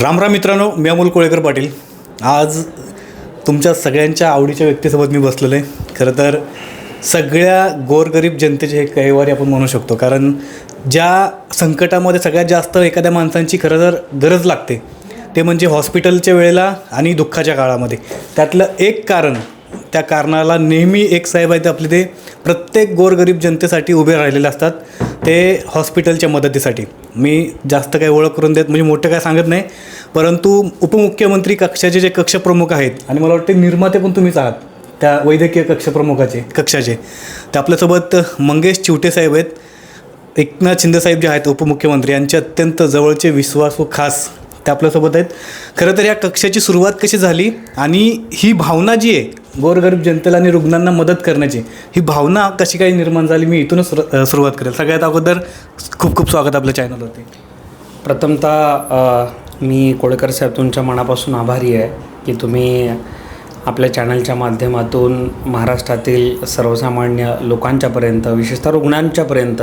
रामराम मित्रांनो मी अमोल कोळेकर पाटील. आज तुमच्या सगळ्यांच्या आवडीच्या व्यक्तीसोबत मी बसलेलो आहे खरं तर सगळ्या गोरगरीब जनतेचे हे कैवारी आपण म्हणू शकतो. कारण ज्या संकटामध्ये सगळ्यात जास्त एखाद्या माणसांची खरं तर गरज लागते ते म्हणजे हॉस्पिटलच्या वेळेला आणि दुःखाच्या काळामध्ये. त्यातलं एक कारण त्या कारणाला नेहमी एक साहेब आहेत आपले ते प्रत्येक गोरगरीब जनतेसाठी उभे राहिलेले असतात. ते हॉस्पिटलच्या मदतीसाठी. मी जास्त काही ओळख करून देत म्हणजे मोठं काय सांगत नाही परंतु उपमुख्यमंत्री कक्षाचे जे कक्षप्रमुख आहेत आणि मला वाटते निर्माते पण तुम्हीच आहात त्या वैद्यकीय कक्षप्रमुखाचे कक्षाचे. ते आपल्यासोबत मंगेश चिवटे साहेब आहेत. एकनाथ शिंदेसाहेब जे आहेत उपमुख्यमंत्री यांचे अत्यंत जवळचे विश्वासू खास ते आपल्यासोबत आहेत. खरं तर या कक्षाची सुरुवात कशी झाली आणि ही भावना जी आहे गोरगरीब जनतेला आणि रुग्णांना मदत करण्याची ही भावना कशी काही निर्माण झाली? मी इथूनच सुर- सुरुवात करेल. सगळ्यात अगोदर खूप खूप स्वागत आपल्या चॅनलवरती प्रथमतः मी कोळेकर साहेब तुमच्या मनापासून आभारी आहे की तुम्ही आपल्या चॅनलच्या माध्यमातून महाराष्ट्रातील सर्वसामान्य लोकांच्यापर्यंत विशेषतः रुग्णांच्यापर्यंत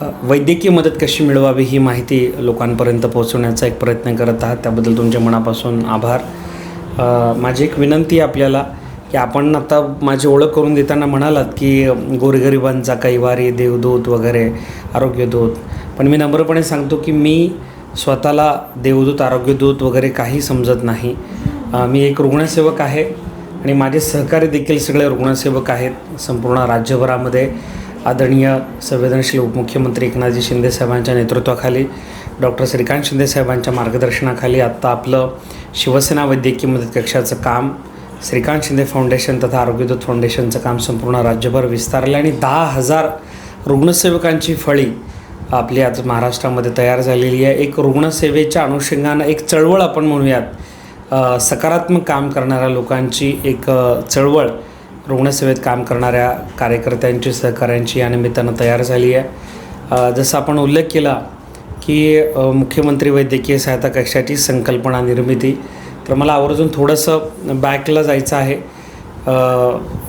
वैद्यकीय मदत कशी मिळवावी ही माहिती लोकांपर्यंत पोहोचवण्याचा एक प्रयत्न करत आहात. त्याबद्दल तुमच्या मनापासून आभार. माझी एक विनंती आपल्याला की आपण आता माझी ओळख करून देताना म्हणालात की गोरगरिबांचा कैवारी देवदूत वगैरे आरोग्यदूत. पण मी नम्रपणे सांगतो की मी स्वतःला देवदूत आरोग्यदूत वगैरे काही समजत नाही. मी एक रुग्णसेवक आहे आणि माझे सहकारी देखील सगळे रुग्णसेवक आहेत संपूर्ण राज्यभरामध्ये. आदरणीय संवेदनशील उपमुख्यमंत्री एकनाथजी शिंदेसाहेबांच्या नेतृत्वाखाली डॉक्टर श्रीकांत शिंदेसाहेबांच्या मार्गदर्शनाखाली आत्ता आपलं शिवसेना वैद्यकीय मदत कक्षाचं काम श्रीकांत शिंदे फाउंडेशन तथा आरोग्यदूत फाउंडेशनचं काम संपूर्ण राज्यभर विस्तारलं आणि दहा हजार रुग्णसेवकांची फळी आपली आज महाराष्ट्रामध्ये तयार झालेली आहे. एक रुग्णसेवेच्या अनुषंगानं एक चळवळ आपण म्हणूयात. सकारात्मक काम करणाऱ्या लोकांची एक चळवळ रुग्णसेवेत काम करणाऱ्या कार्यकर्त्यांची सहकाऱ्यांची या निमित्तानं तयार झाली आहे. जसं आपण उल्लेख केला की मुख्यमंत्री वैद्यकीय सहायता कक्षाची संकल्पना निर्मिती. तर मला आवर्जून थोडंसं बॅकला जायचं आहे.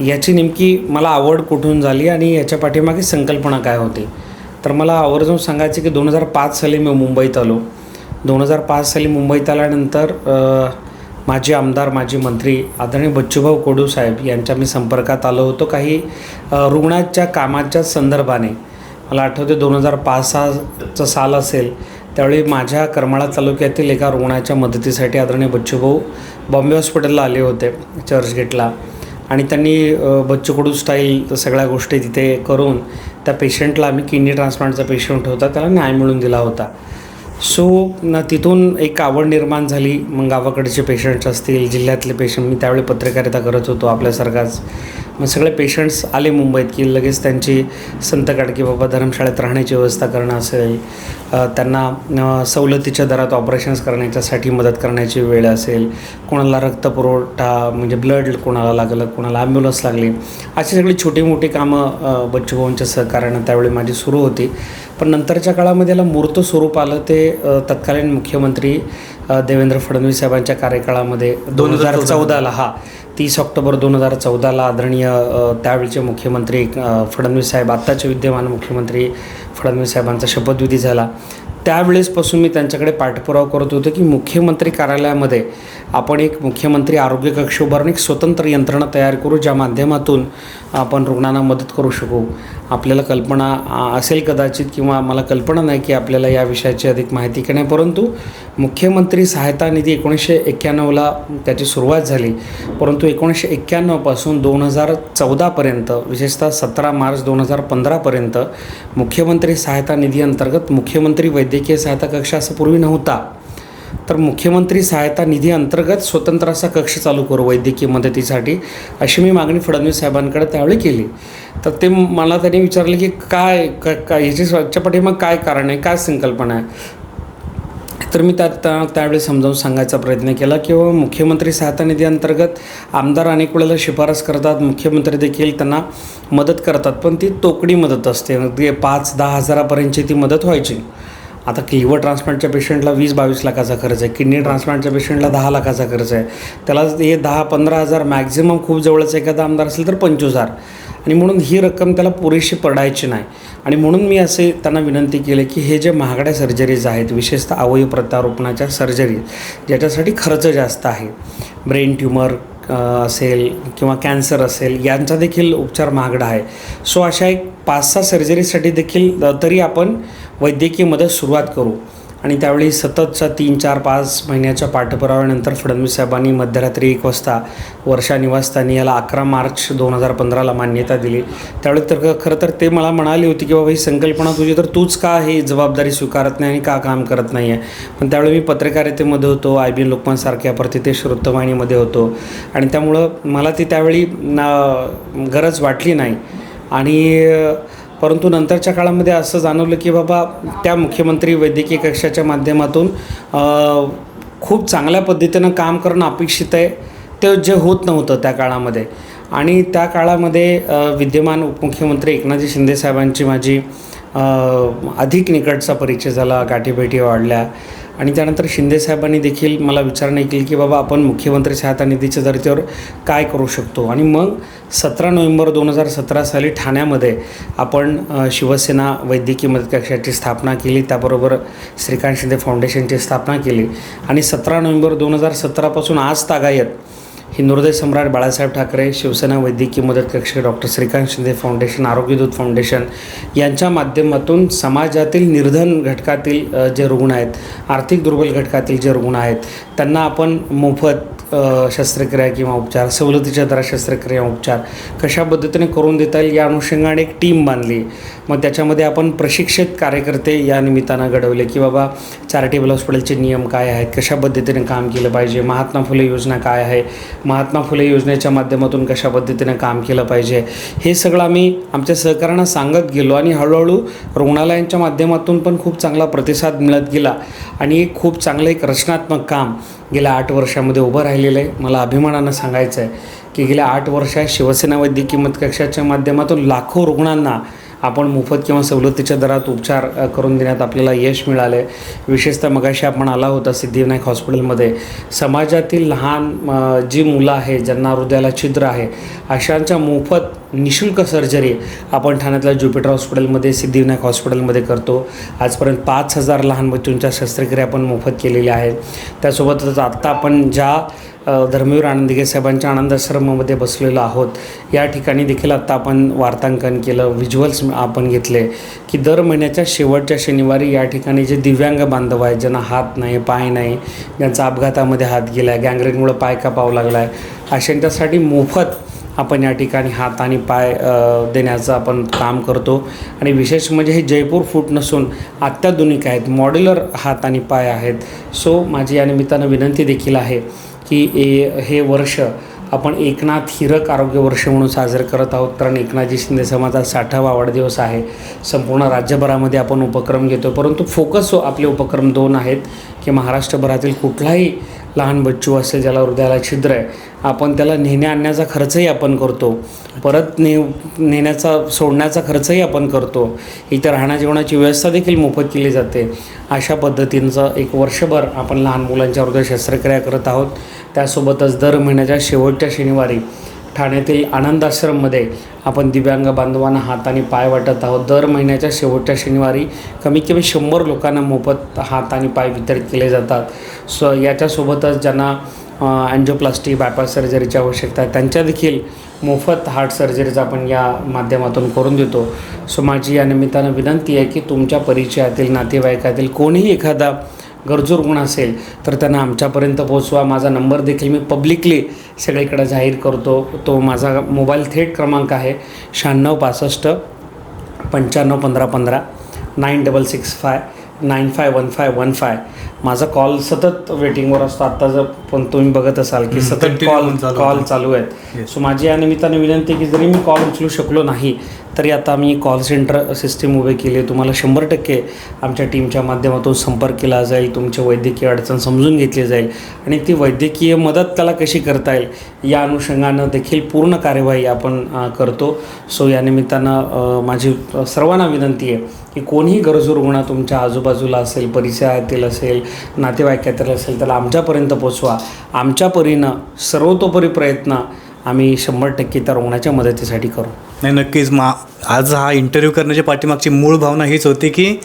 याची नेमकी मला आवड कुठून झाली आणि याच्या पाठीमागे संकल्पना काय होती? तर मला आवर्जून सांगायचं की दोन हजार पाच साली मी मुंबईत आलो. दोन हजार पाच साली मुंबईत आल्यानंतर माजी आमदार माजी मंत्री आदरणीय बच्चूभाऊ कोडू साहेब यांच्या मी संपर्कात आलो होतो काही रुग्णाच्या कामाच्या संदर्भाने. मला आठवते दोन हजार पाच सहाचं साल असेल त्यावेळी माझ्या करमाळा तालुक्यातील एका रुग्णाच्या मदतीसाठी आदरणीय बच्चूभाऊ बॉम्बे हॉस्पिटलला आले होते चर्चगेटला आणि त्यांनी बच्चूकडू बच्चू स्टाईल सगळ्या गोष्टी तिथे करून त्या पेशंटला आम्ही किडनी ट्रान्सप्लांटचा पेशंट होता त्याला न्याय मिळून दिला होता. सो ना तिथून एक आवड निर्माण झाली. मग गावाकडचे पेशंट्स असतील जिल्ह्यातले पेशंट मी त्यावेळी पत्रकारिता करत होतो आपल्यासारखाच. मग सगळे पेशंट्स आले मुंबईत की लगेच त्यांची संत काडकी बाबा धर्मशाळेत राहण्याची व्यवस्था करणं असेल त्यांना सवलतीच्या दरात ऑपरेशन्स करण्याच्यासाठी मदत करण्याची वेळ असेल कोणाला रक्तपुरवठा म्हणजे ब्लड कोणाला लागलं कोणाला ॲम्ब्युलन्स लागली अशी सगळी छोटी मोठी कामं बच्चूभाऊंच्या सहकार्यानं त्यावेळी माझी सुरू होती. पण नंतरच्या काळामध्ये याला मूर्त स्वरूप आलं ते तत्कालीन मुख्यमंत्री देवेंद्र फडणवीस साहेबांच्या कार्यकाळामध्ये दोन हजार चौदाला. हा तीस ऑक्टोबर दोन हजार चौदाला आदरणीय त्यावेळचे मुख्यमंत्री फडणवीस साहेब आत्ताचे विद्यमान मुख्यमंत्री फडणवीस साहेबांचा शपथविधी झाला. त्यावेळेसपासून मी त्यांच्याकडे पाठपुरावा करत होतो की मुख्यमंत्री कार्यालयामध्ये आपण एक मुख्यमंत्री आरोग्य कक्ष उभारून एक स्वतंत्र यंत्रणा तयार करू ज्या माध्यमातून आपण रुग्णांना मदत करू शकू. आपल्याला कल्पना असेल कदाचित किंवा मला कल्पना नाही की आपल्याला या विषयाची अधिक माहिती की नाही परंतु मुख्यमंत्री सहायता निधी एकोणीसशे एक्क्याण्णवला त्याची सुरुवात झाली. परंतु एकोणीसशे एक्क्याण्णवपासून दोन हजार चौदापर्यंत विशेषतः सतरा मार्च दोन हजार पंधरापर्यंत मुख्यमंत्री सहायता निधी अंतर्गत मुख्यमंत्री वैद्यकीय सहायता कक्ष असं पूर्वी नव्हता. तर मुख्यमंत्री सहायता निधी अंतर्गत स्वतंत्र असा कक्ष चालू करू वैद्यकीय मदतीसाठी अशी मी मागणी फडणवीस साहेबांकडे त्यावेळी केली. तर ते मला त्यांनी विचारले की काय का काय ह्याची स्वच्छ पाठीमाग काय कारण आहे काय संकल्पना आहे? तर मी त्यात त्यावेळी समजावून सांगायचा प्रयत्न केला किंवा हो, मुख्यमंत्री सहायता निधी अंतर्गत आमदार अनेक वेळेला शिफारस करतात मुख्यमंत्री देखील त्यांना मदत करतात पण ती तोकडी मदत असते. पाच दहा हजारापर्यंतची ती मदत व्हायची. आता लिव्हर ट्रान्सप्लांटच्या पेशंटला वीस बावीस लाखाचा खर्च आहे. किडनी ट्रान्सप्लांटच्या पेशंटला दहा लाखाचा खर्च आहे. त्याला हे दहा पंधरा हजार मॅक्झिमम खूप जवळचा एखादा आमदार असेल तर पंचवीस हजार. आणि म्हणून ही रक्कम त्याला पुरेशी पडायची नाही. आणि म्हणून मी असे त्यांना विनंती केली की हे जे महागड्या सर्जरीज आहेत विशेषतः अवयव प्रत्यारोपणाच्या सर्जरी ज्याच्यासाठी खर्च जास्त आहे. ब्रेन ट्युमर असेल किंवा कॅन्सर असेल यांचा देखील उपचार महागडा आहे. सो अशा एक पाच सहा सर्जरीसाठी देखील तरी आपण वैद्यकीय मदत सुरुवात करू. आणि त्यावेळी सततचा तीन चार पाच महिन्याच्या पाठपुराव्यानंतर फडणवीस साहेबांनी मध्यरात्री एक वाजता वर्षा निवासस्थानी याला अकरा मार्च दोन हजार पंधराला मान्यता दिली. त्यावेळी तर ख- खरं तर ते मला म्हणाले होते की बाबा ही संकल्पना तुझी तर तूच का ही जबाबदारी स्वीकारत नाही आणि का काम करत नाही आहे पण त्यावेळी मी पत्रकारितेमध्ये होतो आय बी एन लोकमानसारख्या प्रतितेश वृत्तवाहिनीमध्ये होतो. आणि त्यामुळं मला ती त्यावेळी ना- गरज वाटली नाही. आणि परंतु नंतरच्या काळामध्ये असं जाणवलं की बाबा त्या मुख्यमंत्री वैद्यकीय कक्षाच्या माध्यमातून खूप चांगल्या पद्धतीनं काम करणं अपेक्षित आहे. ते जे होत नव्हतं त्या काळामध्ये. आणि त्या काळामध्ये विद्यमान उपमुख्यमंत्री एकनाथजी शिंदेसाहेबांची माझी अधिक निकटचा परिचय झाला गाठीभेटी वाढल्या. आणि त्यानंतर शिंदेसाहेबांनी देखील मला विचारणा केली की बाबा आपण मुख्यमंत्री सहायता निधीच्या धर्तीवर काय करू शकतो? आणि मग सतरा नोव्हेंबर दोन हजार सतरा साली ठाण्यामध्ये आपण शिवसेना वैद्यकीय मदत कक्षाची स्थापना केली. त्याबरोबर श्रीकांत शिंदे फाउंडेशनची स्थापना केली. आणि सतरा नोव्हेंबर दोन हजार सतरापासून आज तागायत हिंदुहृदय सम्राट बाळासाहेब ठाकरे शिवसेना वैद्यकीय मदत कक्ष doctor Shrikant Shinde foundation Arogyadoot foundation यांच्या माध्यमातून समाजातील निर्धन घटकातील जे रुग्ण आहेत आर्थिक दुर्बल घटकातील जे रुग्ण आहेत त्यांना आपण मोफत शस्त्रक्रिया किंवा उपचार सवलतीच्या दरात शस्त्रक्रिया उपचार कशा पद्धतीने करून देता येईल या अनुषंगाने एक टीम बांधली. मग त्याच्यामध्ये आपण प्रशिक्षित कार्यकर्ते या निमित्तानं घडवले की बाबा चॅरिटेबल हॉस्पिटलचे नियम काय आहेत कशा पद्धतीने काम केलं पाहिजे महात्मा फुले योजना काय आहे महात्मा फुले योजनेच्या माध्यमातून कशा पद्धतीनं काम केलं पाहिजे हे सगळं आम्ही आमच्या सहकाऱ्यांना सांगत गेलो आणि हळूहळू रुग्णालयांच्या माध्यमातून पण खूप चांगला प्रतिसाद मिळत गेला आणि एक खूप चांगलं एक रचनात्मक काम गेल्या आठ वर्षामध्ये उभं राहिलेलं आहे. मला अभिमानानं सांगायचं आहे की गेल्या आठ वर्षात शिवसेना वैद्यकीय मत कक्षाच्या माध्यमातून लाखो रुग्णांना आपण मोफत किंवा सवलतीच्या दरात उपचार करून देण्यात आपल्याला यश मिळाले. विशेषतः मगाशी आपण आला होता सिद्धिविनायक हॉस्पिटलमध्ये. समाजातील लहान जी मुलं आहेत ज्यांना हृदयाला छिद्र आहे अशांच्या मोफत निशुल्क सर्जरी आपण ठाण्यातल्या ज्युपिटर हॉस्पिटलमध्ये सिद्धिविनायक हॉस्पिटलमध्ये करतो. आजपर्यंत पाच हजार लहान बच्चूंच्या शस्त्रक्रिया आपण मोफत केलेल्या आहेत. त्यासोबतच आत्ता आपण ज्या धर्मवीर आनंदगे साहेबांच्या आनंदाश्रमामध्ये बसलेलो आहोत. या ठिकाणी देखील आत्ता आपण वार्तांकन केलं व्हिज्युअल्स आपण घेतले की दर महिन्याच्या शेवटच्या शनिवारी या ठिकाणी जे दिव्यांग बांधव आहेत ज्यांना हात नाही पाय नाही ज्यांचा अपघातामध्ये हात गेला आहे गँग्रेनमुळं पाय कापावं लागला आहे अशांच्यासाठी मोफत आपण या ठिकाणी हात आणि पाय देण्याचं आपण काम करतो. आणि विशेष म्हणजे हे जयपूर फूट नसून अत्याधुनिक आहेत मॉड्युलर हात आणि पाय आहेत. सो माझी या निमित्तानं विनंती देखील आहे की ए हे वर्ष आपण एकनाथ हिरक आरोग्य वर्ष म्हणून साजरं करत आहोत. कारण एकनाथजी शिंदे समाजात साठावा वाढदिवस आहे. संपूर्ण राज्यभरामध्ये आपण उपक्रम घेतो. परंतु फोकस आपले उपक्रम दोन आहेत की महाराष्ट्रभरातील कुठलाही लहान बच्चू असेल ज्याला हृदयाला छिद्र आहे आपण त्याला नेण्या आणण्याचा खर्चही आपण करतो. परत ने नेण्याचा सोडण्याचा खर्चही आपण करतो. इथं राहण्या जेवणाची व्यवस्था देखील मोफत केली जाते. अशा पद्धतींचं एक वर्षभर आपण लहान मुलांच्या हृदय शस्त्रक्रिया करत आहोत. त्यासोबतच दर महिन्याच्या शेवटच्या शनिवारी ठाण्यातील आनंद आश्रममध्ये आपण दिव्यांग बांधवांना हाताने पाय वाटत आहोत. दर महिन्याच्या शेवटच्या शनिवारी कमीत कमी शंभर लोकांना मोफत हात आणि पाय वितरित केले जातात. सो याच्यासोबतच ज्यांना अँजोप्लास्टिक बायपास सर्जरीची आवश्यकता आहे त्यांच्या देखील मोफत हार्ट सर्जरीचा आपण या माध्यमातून करून देतो. सो माझी या निमित्तानं विनंती आहे की तुमच्या परिचयातील नातेवाईकातील कोणीही एखादा गरजू रुग्ण असेल तर त्यांना आमच्यापर्यंत पोहोचवा. माझा नंबर देखील मी पब्लिकली सगळीकडे जाहीर करतो. तो माझा मोबाईल थेट क्रमांक आहे शहाण्णव पासष्ट पंच्याण्णव पंधरा पंधरा nine double six five nine five one five one five माझा कॉल सतत वेटिंगवर असतो. आत्ता जर पण तुम्ही बघत असाल की सतत कॉल कॉल. चालू आहेत. सो माझी या निमित्ताने विनंती की जरी मी कॉल उचलू शकलो नाही तरी आता आम्ही कॉल सेंटर सिस्टीम उभे केले. तुम्हाला शंभर टक्के आमच्या टीमच्या माध्यमातून संपर्क केला जाईल तुमची वैद्यकीय अडचण समजून घेतली जाईल आणि ती वैद्यकीय मदत त्याला कशी करता येईल या अनुषंगानं देखील पूर्ण कार्यवाही आपण करतो. सो या निमित्तानं माझी सर्वांना विनंती आहे की कोणीही गरजू रुग्ण तुमच्या आजूबाजूला असेल परिसरातील असेल नातेवाईकातील असेल त्याला आमच्यापर्यंत पोचवा. आमच्या परीनं सर्वतोपरी प्रयत्न आम्ही शंभर टक्के त्या रुग्णाच्या मदतीसाठी करू. नाही नक्कीच. मा आज हा इंटरव्ह्यू करण्याच्या पाठीमागची मूळ भावना हीच होती की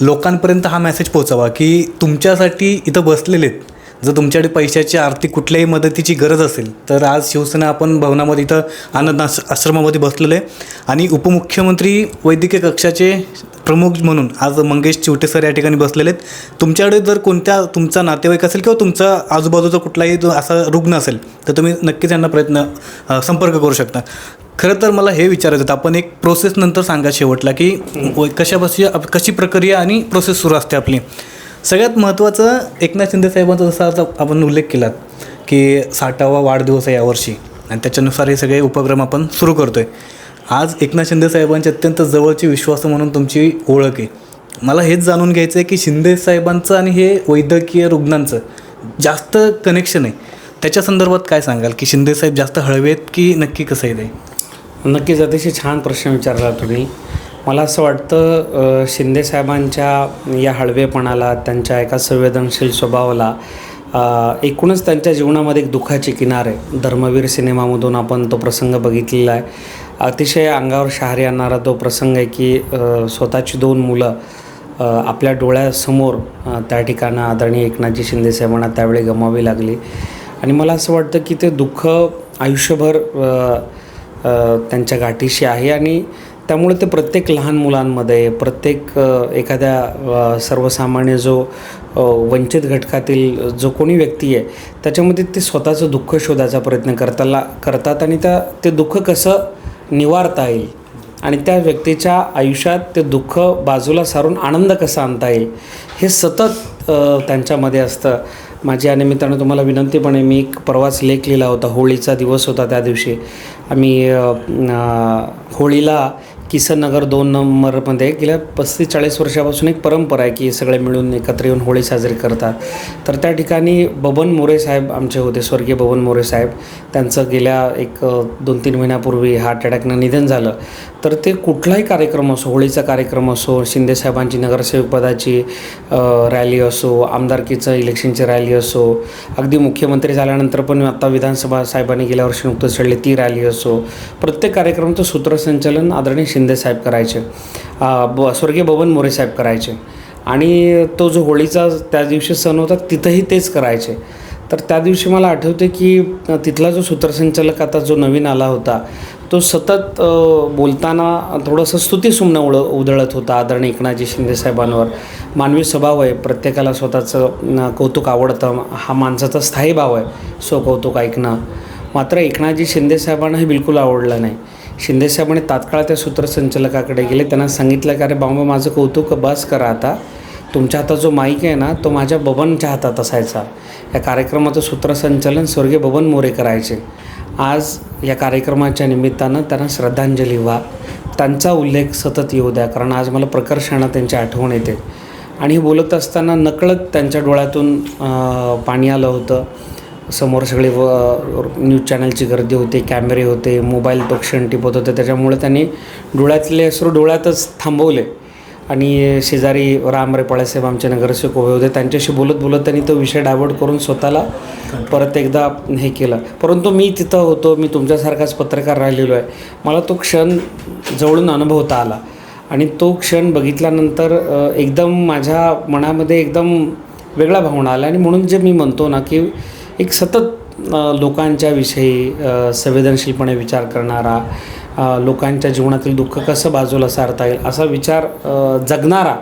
लोकांपर्यंत हा मेसेज पोचावा की तुमच्यासाठी इथं बसलेले आहेत. जर तुमच्याकडे पैशाची आर्थिक कुठल्याही मदतीची गरज असेल तर आज शिवसेना आपण भवनामध्ये इथं आनंद आश्रमामध्ये बसलेलो आहे. आणि उपमुख्यमंत्री वैद्यकीय कक्षाचे प्रमुख म्हणून आज मंगेश चिवटे सर या ठिकाणी बसलेले आहेत. तुमच्याकडे जर कोणत्या तुमचा नातेवाईक असेल किंवा तुमचा आजूबाजूचा कुठलाही जो असा रुग्ण असेल तर तुम्ही नक्कीच यांना प्रयत्न संपर्क करू शकता. खरं तर मला हे विचारायचं होतं आपण एक प्रोसेस नंतर सांगा शेवटला की व- कशापाशी कशी प्रक्रिया आणि प्रोसेस सुरू असते आपली. सगळ्यात महत्त्वाचं एकनाथ शिंदे साहेबांचा जसा आता आपण उल्लेख केला की साठावा वाढदिवस आहे यावर्षी आणि त्याच्यानुसार हे सगळे उपक्रम आपण सुरू करतो आहे आज एकनाथ शिंदे साहेबांची अत्यंत जवळची विश्वास म्हणून तुमची ओळख आहे. मला हेच जाणून घ्यायचं आहे की शिंदे साहेबांचं आणि हे वैद्यकीय रुग्णांचं जास्त कनेक्शन आहे. त्याच्या संदर्भात काय सांगाल? की शिंदे साहेब जास्त हळवेत की नक्की कसं आहे ते? नक्कीच अतिशय छान प्रश्न विचारला तुम्ही. मला असं वाटतं शिंदे साहेबांच्या या हळवेपणाला त्यांच्या एका संवेदनशील स्वभावाला एकूणच त्यांच्या जीवनामध्ये एक दुःखाची किनार आहे. धर्मवीर सिनेमामधून आपण तो प्रसंग बघितलेला आहे. अतिशय अंगावर शहारी आणणारा तो प्रसंग आहे की स्वतःची दोन मुलं आपल्या डोळ्यासमोर त्या ठिकाणं आदरणीय एकनाथजी शिंदे साहेबांना त्यावेळी गमावी लागली. आणि मला असं वाटतं की ते दुःख आयुष्यभर त्यांच्या गाठीशी आहे आणि त्यामुळे ते प्रत्येक लहान मुलांमध्ये प्रत्येक एखाद्या सर्वसामान्य जो वंचित घटकातील जो कोणी व्यक्ती आहे त्याच्यामध्ये ते स्वतःचं दुःख शोधायचा प्रयत्न करताला करतात आणि त्या ते दुःख कसं निवारता येईल. आणि त्या व्यक्तीच्या आयुष्यात ते दुःख बाजूला सारून आनंद कसा आणता येईल हे सतत त्यांच्यामध्ये असतं. माझी या निमित्तानं तुम्हाला विनंती पण आहे मी एक परवाच लेख लिहिला होता. होळीचा दिवस होता त्या दिवशी. आम्ही होळीला किसननगर दोन नंबरमध्ये गेल्या पस्तीस चाळीस वर्षापासून एक परंपरा आहे की सगळे मिळून एकत्र येऊन होळी साजरी करतात. तर त्या ठिकाणी बबन मोरे साहेब आमचे होते स्वर्गीय बबन मोरे साहेब. त्यांचं गेल्या एक दोन तीन महिन्यापूर्वी हार्ट अटॅकनं निधन झालं. तर ते कुठलाही कार्यक्रम असो होळीचा कार्यक्रम असो शिंदेसाहेबांची नगरसेवकपदाची नगरसेवक पदाची रॅली असो आमदारकीचं इलेक्शनची रॅली असो अगदी मुख्यमंत्री झाल्यानंतर पण आता विधानसभा साहेबांनी गेल्या वर्षी नुकतंच चढले ती रॅली असो. प्रत्येक कार्यक्रमाचं सूत्रसंचालन आदरणीय शिंदेसाहेब करायचे ब स्वर्गीय बबन मोरे साहेब करायचे. आणि तो जो होळीचा त्या दिवशी सण होता तिथंही तेच करायचे. तर त्या दिवशी मला आठवते की तिथला जो सूत्रसंचालक आता जो नवीन आला होता तो सतत बोलताना थोडंसं स्तुतीसुमनं उळ उधळत होता आदरणीय एकनाथजी शिंदे साहेबांवर. मानवी स्वभाव आहे प्रत्येकाला स्वतःचं कौतुक आवडतं. हा माणसाचा स्थायी भाव आहे सो कौतुक ऐकणं. मात्र एकनाथजी शिंदे साहेबांना हे बिलकुल आवडलं नाही. शिंदे साहेबांनी तात्काळ त्या सूत्रसंचालकाकडे गेले. त्यांना सांगितलं का अरे बाबा माझं कौतुक बस करा आता. तुमच्या हातात जो माईक आहे ना तो माझ्या बबनच्या हातात असायचा. या कार्यक्रमाचं सूत्रसंचालन स्वर्गीय बबन मोरे करायचे. आज या कार्यक्रमाच्या निमित्तानं त्यांना श्रद्धांजली व्हा. त्यांचा उल्लेख सतत येऊ द्या कारण आज मला प्रकर्षानं त्यांची आठवण येते. आणि हे बोलत असताना नकळत त्यांच्या डोळ्यातून पाणी आलं होतं. समोर सगळे व न्यूज चॅनलची गर्दी होती कॅमेरे होते मोबाईल पक्षण टिपत होते. त्याच्यामुळे त्यांनी डोळ्यातले अश्रू डोळ्यातच थांबवले. आणि शेजारी रामरे पळासाहेब आमचे नगरसेवक उभे होते. त्यांच्याशी बोलत बोलत त्यांनी तो विषय डायवर्ट करून स्वतःला परत एकदा हे केलं. परंतु मी तिथं होतो. मी तुमच्यासारखाच पत्रकार राहिलेलो आहे. मला तो क्षण जवळून अनुभवता आला. आणि तो क्षण बघितल्यानंतर एकदम माझ्या मनामध्ये एकदम वेगळा भावना आला. आणि म्हणून जे मी म्हणतो ना की एक सतत लोकांच्याविषयी लोकांच्या विषयी संवेदनशीलपणे विचार करणारा लोकांच्या जीवनातील दुःख कसं बाजूला सारता येईल असा विचार जगणारा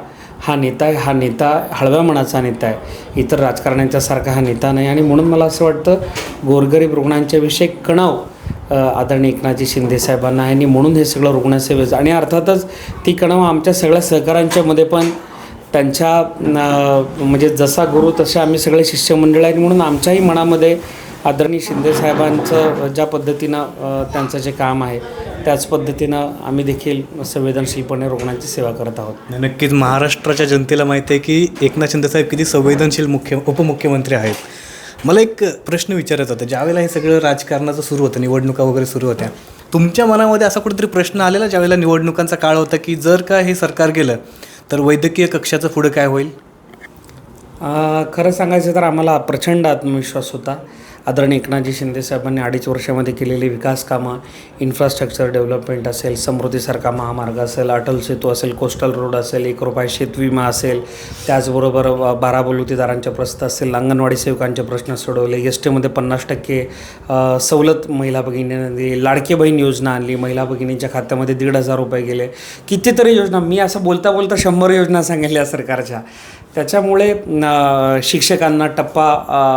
हा नेता आहे. हा नेता हळव्या मनाचा नेता आहे. इतर राजकारण्यांच्यासारखा हा नेता नाही. आणि म्हणून मला असं वाटतं गोरगरीब रुग्णांच्याविषयी कणाव आदरणीय एकनाथजी शिंदे साहेबांना आहे. आणि म्हणून हे सगळं रुग्णसेवेचं आणि अर्थातच ती कणाव आमच्या सगळ्या सहकाऱ्यांच्यामध्ये पण त्यांच्या म्हणजे जसा गुरु तसे आम्ही सगळे शिष्यमंडळ आहेत. म्हणून आमच्याही मनामध्ये आदरणीय शिंदे साहेबांचं ज्या पद्धतीनं त्यांचं जे काम आहे त्याच पद्धतीनं आम्ही देखील संवेदनशीलपणे रुग्णांची सेवा करत आहोत. नक्कीच महाराष्ट्राच्या जनतेला माहिती आहे की एकनाथ शिंदेसाहेब किती संवेदनशील मुख्य उपमुख्यमंत्री आहेत. मला एक प्रश्न विचारायचा होता ज्यावेळेला हे सगळं राजकारणाचं सुरू होतं निवडणुका वगैरे सुरू होत्या तुमच्या मनामध्ये असा कुठेतरी प्रश्न आलेला ज्यावेळेला निवडणुकांचा काळ होता की जर का हे सरकार गेलं तर वैद्यकीय कक्षाचं पुढं काय होईल? खरं सांगायचं तर आम्हाला प्रचंड आत्मविश्वास होता. आदरणीय एकनाथजी शिंदे साहेबांनी अडीच वर्षामध्ये केलेली विकास कामं इन्फ्रास्ट्रक्चर डेव्हलपमेंट असेल समृद्धीसारखा महामार्ग असेल अटल सेतू असेल कोस्टल रोड असेल एक रुपये शेतविमा असेल त्याचबरोबर बारा बलुतेदारांचे प्रश्न असेल अंगणवाडी सेवकांचे प्रश्न सोडवले एस टीमध्ये पन्नास टक्के सवलत महिला भगिनींना दिली लाडके बहीण योजना आणली महिला भगिनींच्या खात्यामध्ये दीड हजार रुपये गेले. कितीतरी योजना मी असं बोलता बोलता शंभर योजना सांगितल्या सरकारच्या. त्याच्यामुळे शिक्षकांना टप्पा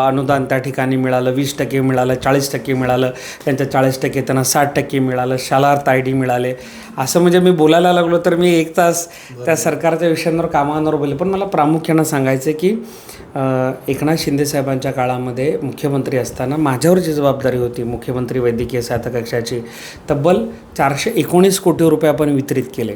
अनुदान त्या ठिकाणी मिळालं वीस टक्के मिळालं चाळीस टक्के मिळालं त्यांच्या चाळीस टक्के त्यांना साठ टक्के मिळालं शालार्थ आय डी मिळाले. असं म्हणजे मी बोलायला लागलो तर मी एक तास त्या सरकारच्या विषयांवर कामांवर बोलले. पण मला प्रामुख्यानं सांगायचं आहे की एकनाथ शिंदे साहेबांच्या काळामध्ये मुख्यमंत्री असताना माझ्यावर जी जबाबदारी होती मुख्यमंत्री वैद्यकीय सहायता कक्षाची तब्बल चारशे एकोणीस कोटी रुपये आपण वितरित केले.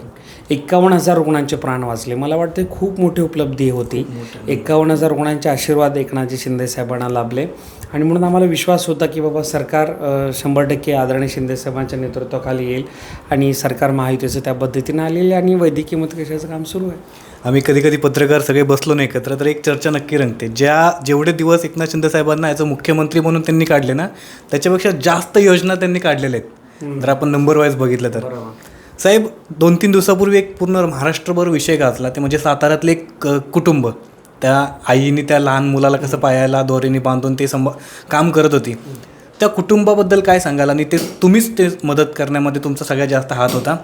एक्कावन्न हजार रुग्णांचे प्राण वाचले. मला वाटते खूप मोठी उपलब्धी होती. एक्कावन्न हजार रुग्णांचे आशीर्वाद एकनाथजी शिंदे साहेबांना लाभले. आणि म्हणून आम्हाला विश्वास होता की बाबा सरकार शंभर टक्के आदरणीय शिंदे साहेबांच्या नेतृत्वाखाली येईल आणि सरकार महायुतीचं त्या पद्धतीनं आलेले आणि वैद्यकीय मतकशाचं काम सुरू आहे. आम्ही कधी कधी पत्रकार सगळे बसलो नाही एकत्र तर एक चर्चा नक्की रंगते. ज्या जेवढे दिवस एकनाथ शिंदे साहेबांना याचं मुख्यमंत्री म्हणून त्यांनी काढले ना त्याच्यापेक्षा जास्त योजना त्यांनी काढलेल्या आहेत. जर आपण नंबर वाईज बघितलं तर. साहेब दोन तीन दिवसापूर्वी एक पूर्ण महाराष्ट्रभर विषय गाजला. ते म्हणजे साताऱ्यातले एक कुटुंब. त्या आईने त्या लहान मुलाला कसं पायाला दोरीने बांधून ते संभ काम करत होती. त्या कुटुंबाबद्दल काय सांगाल? आणि ते तुम्हीच ते मदत करण्यामध्ये तुमचा सगळ्यात जास्त हात होता.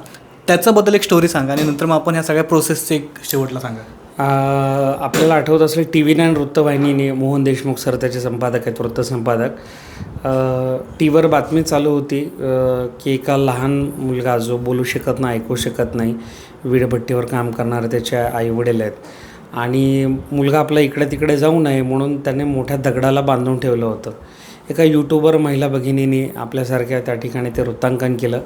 त्याच्याबद्दल एक स्टोरी सांगा आणि नंतर मग आपण ह्या सगळ्या प्रोसेसचे एक शेवटला सांगा. आपल्याला आठवत असले टी व्ही नाईन वृत्तवाहिनीने मोहन देशमुख सर त्याचे संपादक आहेत वृत्तसंपादक टी व्हीवर बातमी चालू होती. की एका लहान मुलगा जो बोलू शकत नाही ऐकू शकत नाही वीडभट्टीवर काम करणारे त्याचे आईवडील आहेत. आणि मुलगा आपला इकडे तिकडे जाऊ नये म्हणून त्याने मोठ्या दगडाला बांधून ठेवलं होतं. एका यूट्यूबर महिला भगिनीने आपल्यासारख्या त्या ठिकाणी ते वृत्तांकन केलं.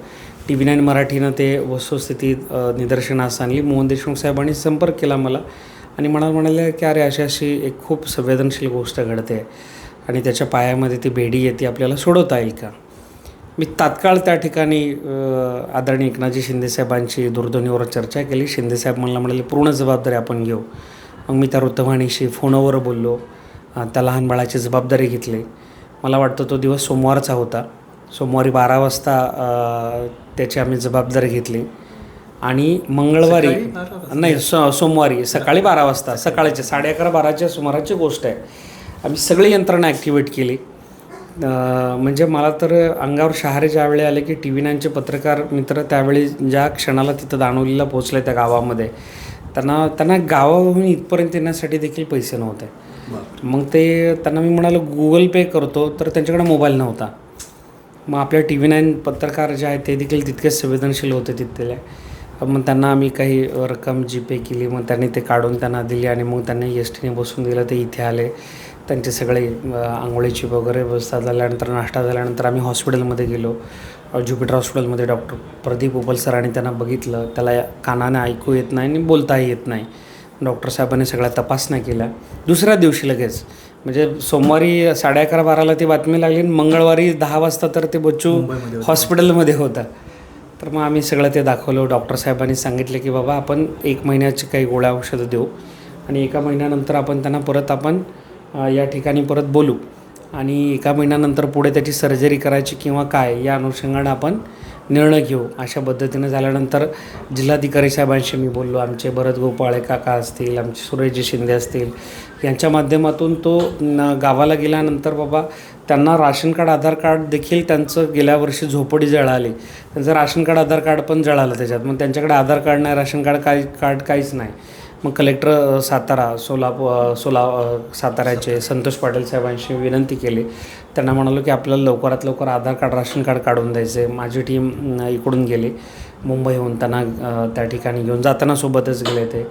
टी व्ही नाईन मराठीनं ते वस्तुस्थिती निदर्शनास आणली. मोहन देशमुख साहेबांनी संपर्क केला मला आणि मला म्हणाले की अरे अशी अशी एक खूप संवेदनशील गोष्ट घडते आणि त्याच्या पायामध्ये ती बेडी येते आपल्याला सोडवता येईल का? मी तात्काळ त्या ठिकाणी आदरणीय एकनाथजी शिंदेसाहेबांची दूरध्वनीवर चर्चा केली. शिंदेसाहेब मला म्हणाले पूर्ण जबाबदारी आपण घेऊ. मग मी त्या वृत्तवाहिनीशी फोनवर बोललो. त्या लहान बाळाची जबाबदारी घेतली. मला वाटतं तो दिवस सोमवारचा होता. सोमवारी बारा वाजता त्याची आम्ही जबाबदारी घेतली. आणि मंगळवारी नाही सो सोमवारी सकाळी बारा वाजता सकाळचे साडे अकरा बाराच्या सुमाराची गोष्ट आहे. आम्ही सगळी यंत्रणा ॲक्टिवेट केली. म्हणजे मला तर अंगावर शहारे ज्यावेळी आले की टी व्ही नाईनचे पत्रकार मित्र त्यावेळी ज्या क्षणाला तिथं दानोलीला पोचले त्या गावामध्ये त्यांना त्यांना गावाहून इथपर्यंत येण्यासाठी देखील पैसे नव्हते. मग ते त्यांना मी म्हणालो गुगल पे करतो. तर त्यांच्याकडे मोबाईल नव्हता. मग आपल्या टी व्ही नाईन पत्रकार जे आहेत ते देखील तितकेच संवेदनशील होते तिथले. मग त्यांना आम्ही काही रक्कम जी पे केली मग त्यांनी ते काढून त्यांना दिली आणि मग त्यांनी एस टीने बसून दिलं. ते इथे आले. त्यांचे सगळे आंघोळीची वगैरे व्यवस्था झाल्यानंतर नाश्ता झाल्यानंतर आम्ही हॉस्पिटलमध्ये गेलो. ज्युपिटर हॉस्पिटलमध्ये डॉक्टर प्रदीप उपल सरांनी त्यांना बघितलं. त्याला कानाने ऐकू येत नाही आणि बोलताही येत नाही. डॉक्टर साहेबांनी सगळ्या तपासण्या केल्या. दुसऱ्या दिवशी लगेच म्हणजे सोमवारी साडे अकरा बाराला ती बातमी लागली आणि मंगळवारी दहा वाजता तर ते बच्चू हॉस्पिटलमध्ये होता. तर मग आम्ही सगळं ते दाखवलं डॉक्टर साहेबांनी सांगितलं की बाबा आपण एक महिन्याची काही गोळ्या औषधं देऊ आणि एका महिन्यानंतर आपण त्यांना परत आपण या ठिकाणी परत बोलू आणि एका महिन्यानंतर पुढे त्याची सर्जरी करायची किंवा काय या अनुषंगानं आपण निर्णय घेऊ अशा पद्धतीनं झाल्यानंतर जिल्हाधिकारी साहेबांशी मी बोललो. आमचे भरत गोपाळे काका असतील आमचे सुरेशजी शिंदे असतील यांच्या माध्यमातून तो गावाला गेल्यानंतर बाबा त्यांना राशन कार्ड आधार कार्ड देखील त्यांचं गेल्या वर्षी झोपडी जळाली. त्यांचं राशन कार्ड आधार कार्ड पण जळालं त्याच्यात. मग त्यांच्याकडे आधार कार्ड नाही राशन कार्ड काही कार्ड काहीच नाही. मग कलेक्टर सातारा सोलापूर सोला साताऱ्याचे संतोष पाटील साहेबांशी विनंती केली. त्यांना म्हणालो की आपल्याला लवकरात लवकर आधार कार्ड राशन कार्ड काढून द्यायचे माझी टीम इकडून गेली. मुंबईहून त्यांना त्या ठिकाणी घेऊन जाताना सोबतच गेले ते.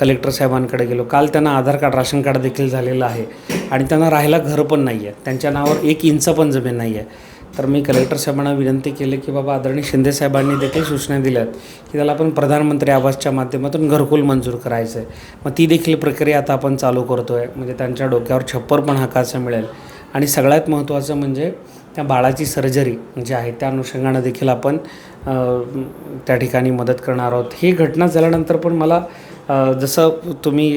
कलेक्टर साहेबांकडे गेलो. काल त्यांना आधार कार्ड राशन कार्ड देखील झालेलं आहे. आणि त्यांना राहायला घर पण नाही आहे त्यांच्या नावावर एक इंच पण जमीन नाही आहे तर मी कलेक्टर साहेबांना विनंती केली की बाबा आदरणीय शिंदे साहेबांनी देखील सूचना दिल्यात की त्याला आपण प्रधानमंत्री आवासच्या माध्यमातून घरकुल मंजूर करायचं आहे मग ती देखील प्रक्रिया आता आपण चालू करतो आहे म्हणजे त्यांच्या डोक्यावर छप्पर पण हकाचं मिळेल. आणि सगळ्यात महत्त्वाचं म्हणजे त्या बाळाची सर्जरी जी आहे त्या अनुषंगानं देखील आपण त्या ठिकाणी मदत करणार आहोत. ही घटना झाल्यानंतर पण मला जसं तुम्ही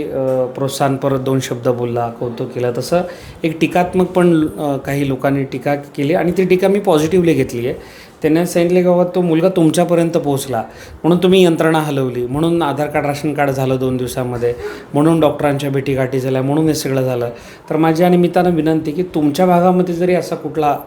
प्रोत्साहनपर दोन शब्द बोलला कौतुक केलं तसं एक टीकात्मक पण काही लोकांनी टीका केली आणि ती टीका मी पॉझिटिव्हली घेतली आहे. त्यांना सांगितले की बाबा तो मुलगा तुमच्यापर्यंत पोहोचला. म्हणून तुम्ही यंत्रणा हलवली. म्हणून आधार कार्ड राशन कार्ड झालं दोन दिवसामध्ये. म्हणून डॉक्टरांच्या भेटीगाठी झाल्या. म्हणून हे सगळं झालं. तर माझ्या निमित्तानं विनंती की तुमच्या भागामध्ये जरी असा कुठला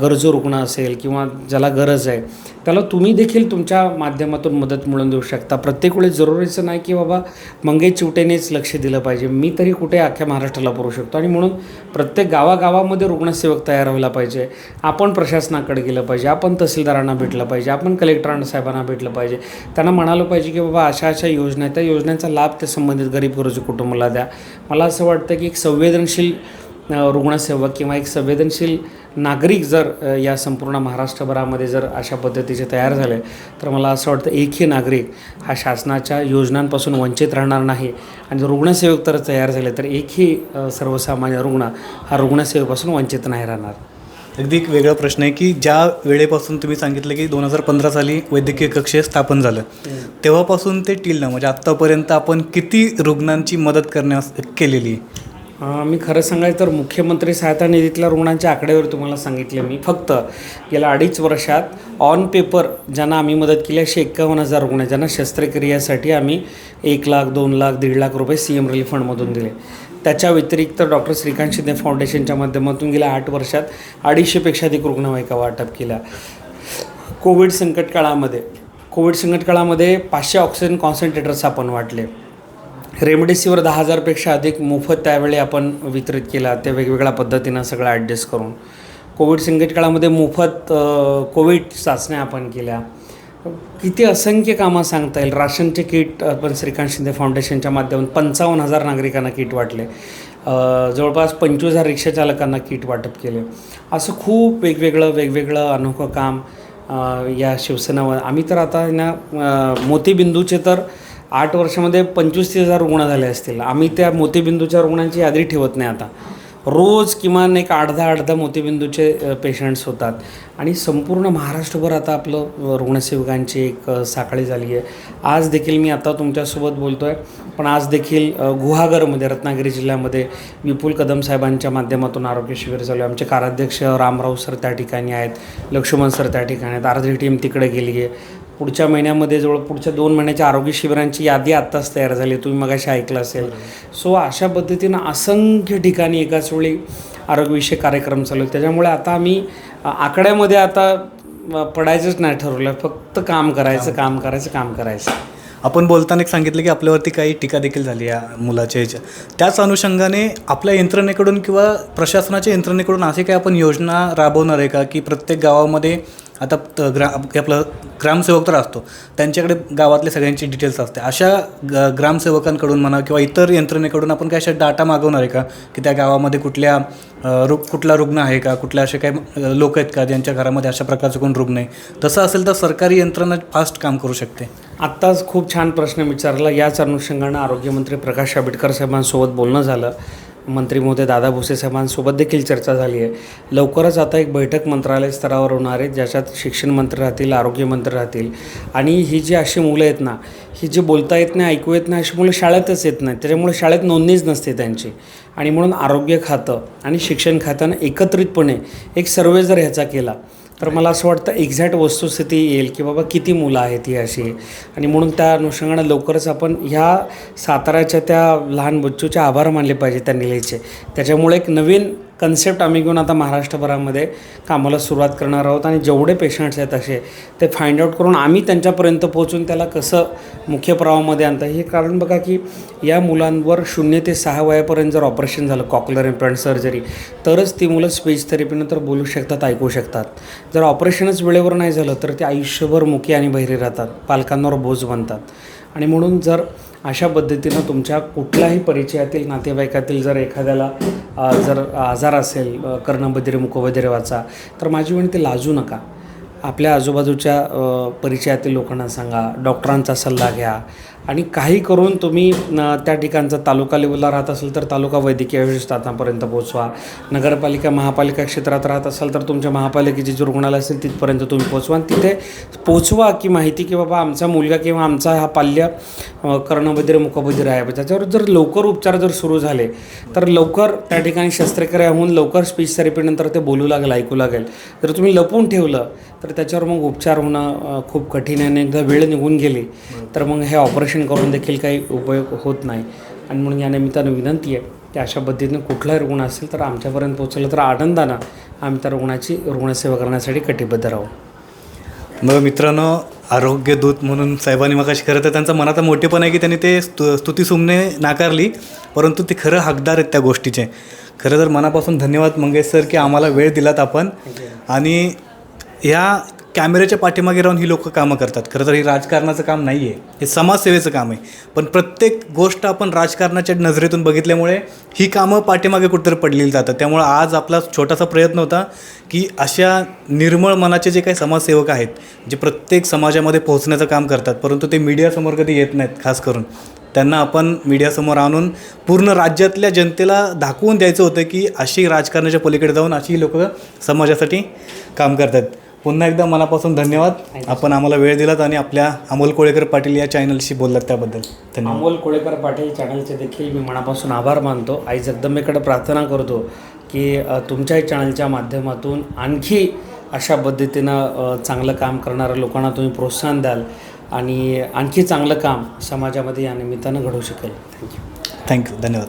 गरजू रुग्ण असेल किंवा ज्याला गरज आहे त्याला तुम्ही देखील तुमच्या माध्यमातून मदत मिळवून देऊ शकता. प्रत्येक वेळेस जरुरीचं नाही की बाबा मंगेश चिवटेनेच लक्ष दिलं पाहिजे. मी तरी कुठे अख्ख्या महाराष्ट्राला पुरू शकतो आणि म्हणून प्रत्येक गावागावामध्ये रुग्णसेवक तयार व्हायला पाहिजे. आपण प्रशासनाकडे गेलं पाहिजे आपण तहसीलदारांना भेटलं पाहिजे आपण कलेक्टरांना साहेबांना भेटलं पाहिजे. त्यांना म्हणालं पाहिजे की बाबा अशा अशा योजना आहेत. त्या योजनेचा लाभ त्या संबंधित गरीब गरजू कुटुंबाला द्या. मला असं वाटतं की एक संवेदनशील रुग्णसेवक किंवा एक संवेदनशील नागरिक जर या संपूर्ण महाराष्ट्रभरामध्ये जर अशा पद्धतीचे तयार झाले तर मला असं वाटतं एकही नागरिक हा शासनाच्या योजनांपासून वंचित राहणार नाही. आणि रुग्णसेवक तर तयार झाले तर एकही सर्वसामान्य रुग्ण हा रुग्णसेवेपासून वंचित नाही राहणार. अगदी एक वेगळा प्रश्न आहे की ज्या वेळेपासून तुम्ही सांगितलं की दोन हजार पंधरा साली वैद्यकीय कक्ष स्थापन झालं तेव्हापासून ते टिल ना म्हणजे आत्तापर्यंत आपण किती रुग्णांची मदत करण्यास केलेली मी खरं सांगायचं तर मुख्यमंत्री सहायता निधीतल्या रुग्णांच्या आकडेवर तुम्हाला सांगितले मी. फक्त गेल्या अडीच वर्षात ऑन पेपर ज्यांना आम्ही मदत केली असे एक्कावन्न हजार रुग्ण ज्यांना शस्त्रक्रियेसाठी आम्ही एक लाख दोन लाख दीड लाख रुपये सी एम रिलीफ फंडमधून दिले. त्याच्या व्यतिरिक्त डॉक्टर श्रीकांत शिंदे फाउंडेशनच्या माध्यमातून गेल्या आठ वर्षात अडीचशेपेक्षा अधिक रुग्णवाहिका वाटप केल्या. कोविड संकट काळामध्ये कोविड संकट काळामध्ये पाचशे ऑक्सिजन कॉन्सन्ट्रेटर्स आपण वाटले. रेमडेसिवीर दहा हजारपेक्षा अधिक मोफत त्यावेळी आपण वितरित केला. ते वेगवेगळ्या पद्धतीनं सगळं ॲडजस्ट करून. कोविड संकट काळामध्ये मोफत कोविड चाचण्या आपण केल्या. किती असंख्य कामं सांगता येईल. राशनचे किट आपण श्रीकांत शिंदे फाउंडेशनच्या माध्यमातून पंचावन्न हजार नागरिकांना किट वाटले. जवळपास पंचवीस हजार रिक्षाचालकांना किट वाटप केले. असं खूप वेगवेगळं वेगवेगळं अनोखं काम या शिवसेना आम्ही तर आता ना मोतीबिंदूचे तर आठ वर्षामध्ये पंचवीस तीस हजार रुग्ण झाले असतील. आम्ही त्या मोतीबिंदूच्या रुग्णांची यादी ठेवत नाही आता. रोज किमान एक आठ दहा आठ दहा मोतीबिंदूचे पेशंट्स होतात. आणि संपूर्ण महाराष्ट्रभर आता आपलं रुग्णसेवकांची एक साखळी झाली आहे. आज देखील मी आता तुमच्यासोबत बोलतो आहे पण आज देखील गुहागरमध्ये रत्नागिरी जिल्ह्यामध्ये विपुल कदम साहेबांच्या माध्यमातून आरोग्य शिबिर चालू आहे. आमचे कार्याध्यक्ष रामराव सर त्या ठिकाणी आहेत. लक्ष्मण सर त्या ठिकाणी आहेत. अर्धी टीम तिकडे गेली आहे. पुढच्या महिन्यामध्ये जवळ पुढच्या दोन महिन्याच्या आरोग्य शिबिरांची यादी आत्ताच तयार झाली तुम्ही मगाशी ऐकलं असेल. सो अशा पद्धतीनं असंख्य ठिकाणी एकाच वेळी आरोग्यविषयक कार्यक्रम चालू आहेत. त्याच्यामुळे आता आम्ही आकड्यामध्ये आता पडायचंच नाही ठरवलं. फक्त काम करायचं काम करायचं काम करायचं. आपण बोलताना एक सांगितलं की आपल्यावरती काही टीका देखील झाली या मुलाच्या ह्याच्या त्याच अनुषंगाने आपल्या यंत्रणेकडून किंवा प्रशासनाच्या यंत्रणेकडून असे काही आपण योजना राबवणार आहे का? की प्रत्येक गावामध्ये आता त- ग्रा आपलं ग्रामसेवक तर असतो. त्यांच्याकडे गावातले सगळ्यांची डिटेल्स असते. अशा ग ग्रामसेवकांकडून म्हणा किंवा इतर यंत्रणेकडून आपण काय अशा डाटा मागवणार आहे का? की त्या गावामध्ये कुठल्या अ, रु कुठला रुग्ण आहे का? कुठल्या असे काही लोक आहेत का? ज्यांच्या घरामध्ये अशा प्रकारचं कोण रुग्ण आहे? तसं असेल तर सरकारी यंत्रणा फास्ट काम करू शकते. आत्ताच खूप छान प्रश्न विचारला. याच अनुषंगानं आरोग्यमंत्री प्रकाश आंबेडकर साहेबांसोबत बोलणं झालं. मंत्री महोदय दादा भुसे साहेबांसोबत देखील चर्चा झाली आहे. लवकरच आता एक बैठक मंत्रालय स्तरावर होणार आहे ज्याच्यात शिक्षण मंत्री राहतील आरोग्यमंत्री राहतील. आणि ही जी अशी मुलं आहेत ना ही जी बोलता येत नाही ऐकू येत नाही अशी मुलं शाळेतच येत नाही त्याच्यामुळे शाळेत नोंदणीच नसते त्यांची. आणि म्हणून आरोग्य खातं आणि शिक्षण खात्यानं एकत्रितपणे एक सर्वे जर ह्याचा केला तर मला असं वाटतं एक्झॅक्ट वस्तुस्थिती येईल की बाबा किती मुलं आहेत ही अशी. आणि म्हणून त्या अनुषंगानं लवकरच आपण ह्या साताऱ्याच्या त्या लहान बच्चूचे आभार मानले पाहिजे त्या निलेचे त्याच्यामुळे एक नवीन कन्सेप्ट आम्ही घेऊन आता महाराष्ट्रभरामध्ये कामाला सुरुवात करणार आहोत आणि जेवढे पेशंट्स आहेत असे ते फाइंड आउट करून आम्ही त्यांच्यापर्यंत पोहोचून त्याला कसं मुख्य प्रवाहामध्ये आणता हे कारण बघा की या मुलांवर शून्य ते सहा वयापर्यंत जर ऑपरेशन झालं कॉक्युलर इम्प्लांट सर्जरी तरच ती मुलं स्पीच थेरपीनंतर बोलू शकतात ऐकू शकतात. जर ऑपरेशनच वेळेवर नाही झालं तर ते आयुष्यभर मुखी आणि बहिरे राहतात पालकांवर बोज बनतात. आणि म्हणून जर अशा पद्धतीनं तुमच्या कुठल्याही परिचयातील नातेवाईकातील जर एखाद्याला जर आजार असेल अ, कर्णबधिरे मुखबधिरे वाचा तर माझी विनंती लाजू नका. आपल्या आजूबाजूच्या परिचयातील लोकांना सांगा डॉक्टरांचा सल्ला घ्या आणि काही करून तुम्ही त्या ठिकाणचा तालुका लेवलला राहत असेल तर तालुका वैद्यकीय व्यवस्थापनापर्यंत पोहोचवा. नगरपालिका महापालिका क्षेत्रात राहत असाल तर तुमच्या महापालिकेची जी रुग्णालय असेल तिथपर्यंत तुम्ही पोहोचवा. आणि तिथे पोचवा की माहिती की बाबा आमचा मुलगा किंवा आमचा हा पाल्य कर्णबधीर मुखबधीर आहे. म्हणजे त्याच्यावर जर लवकर उपचार जर सुरू झाले तर लवकर त्या ठिकाणी शस्त्रक्रिया होऊन लवकर स्पीच थेरपीनंतर ते बोलू लागेल ऐकू लागेल. जर तुम्ही लपून ठेवलं तर त्याच्यावर मग उपचार होणं खूप कठीण आहे आणि एकदा वेळ निघून गेली तर मग हे ऑपरेशन करून देखील काही उपयोग होत नाही. आणि म्हणून या निमित्तानं विनंती आहे की अशा पद्धतीनं कुठलाही रुग्ण असेल तर आमच्यापर्यंत पोहोचलं तर आनंदानं आम्ही त्या रुग्णाची रुग्णसेवा करण्यासाठी कटिबद्ध राहू. मग मित्रांनो आरोग्य दूत म्हणून साहेबांनी मगाशी खरं तर त्यांचा मनाचा मोठेपण आहे की त्यांनी ते स्तु स्तुती सुमने नाकारली परंतु ते खरं हकदार आहेत त्या गोष्टीचे. खरं तर मनापासून धन्यवाद मंगेश सर की आम्हाला वेळ दिलात आपण. आणि ह्या कॅमेऱ्याच्या पाठीमागे राहून ही लोक कामं करतात. खरं तर हे राजकारणाचं काम नाही आहे हे समाजसेवेचं काम आहे. पण प्रत्येक गोष्ट आपण राजकारणाच्या नजरेतून बघितल्यामुळे ही कामं पाठीमागे कुठेतरी पडलेली जातात. त्यामुळं आज आपला छोटासा प्रयत्न होता की अशा निर्मळ मनाचे जे काही समाजसेवक आहेत जे प्रत्येक समाजामध्ये पोहोचण्याचं काम करतात परंतु ते मीडियासमोर कधी येत नाहीत खास करून. त्यांना आपण मीडियासमोर आणून पूर्ण राज्यातल्या जनतेला दाखवून द्यायचं होतं की अशी राजकारणाच्या पलीकडे जाऊन अशी लोकं समाजासाठी काम करतात. पुन्हा एकदा मनापासून धन्यवाद. आपण आम्हाला वेळ दिलात आणि आपल्या अमोल कोळेकर पाटील या चॅनलशी बोललात त्याबद्दल. धन्यवाद. अमोल कोळेकर पाटील चॅनलचे देखील मी मनापासून आभार मानतो. आई जगदंबेकडे प्रार्थना करतो की तुमच्याही चॅनलच्या माध्यमातून आणखी अशा पद्धतीनं चांगलं काम करणाऱ्या लोकांना तुम्ही प्रोत्साहन द्याल आणि आणखी चांगलं काम समाजामध्ये या निमित्तानं घडू शकेल. Thank you. Thank you. धन्यवाद.